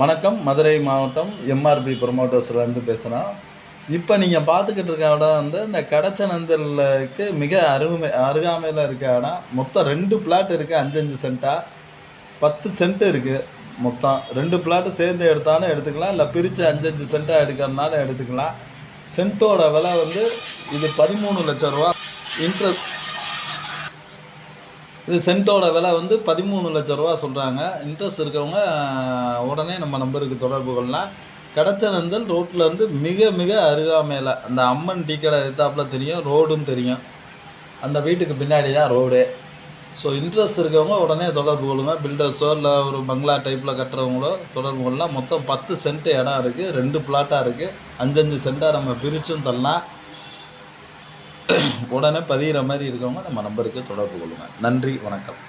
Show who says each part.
Speaker 1: வணக்கம். மதுரை மாவட்டம் எம்ஆர்பி ப்ரொமோட்டர்ஸ்லேருந்து பேசுகிறோம் இப்போ நீங்கள் பார்த்துக்கிட்டு இருக்க இடம் வந்து இந்த கடச்சநந்தலுக்கு மிக அருமை அருகாமையில் இருக்க இடம். மொத்தம் ரெண்டு பிளாட் இருக்குது அஞ்சஞ்சு சென்ட்டாக பத்து சென்ட் இருக்குது மொத்தம். ரெண்டு பிளாட்டு சேர்ந்து எடுத்தாலும் எடுத்துக்கலாம் இல்லை பிரித்து அஞ்சஞ்சு சென்ட்டாக எடுக்கிறதுனால எடுத்துக்கலாம். சென்ட்டோட விலை வந்து இது பதிமூணு லட்ச ரூபா. இன்ட்ரெஸ்ட் இது சென்ட்டோட விலை வந்து பதிமூணு லட்ச ரூபா சொல்கிறாங்க இன்ட்ரெஸ்ட் இருக்கிறவங்க உடனே நம்ம நம்பருக்கு தொடர்பு கொள்ளலாம். கடச்சனந்தல் ரோட்லேருந்து மிக மிக அருகாமையில் அந்த அம்மன் டீ கடை தெரியும் ரோடும் தெரியும். அந்த வீட்டுக்கு பின்னாடி தான் ரோடு. ஸோ இன்ட்ரெஸ்ட் இருக்கவங்க உடனே தொடர்பு கொள்ளுங்கள் பில்டர்ஸோ இல்லை ஒரு பங்களா டைப்பில் கட்டுறவங்களோ தொடர்பு கொள்ளலாம். மொத்தம் பத்து சென்ட் இடம் இருக்குது ரெண்டு பிளாட்டாக இருக்குது அஞ்சஞ்சு சென்ட்டாக நம்ம பிரிச்சும் தரலாம். உடனே பதிகிற மாதிரி இருக்கவங்க நம்ம நம்பருக்கு தொடர்பு கொள்ளுங்கள் நன்றி வணக்கம்.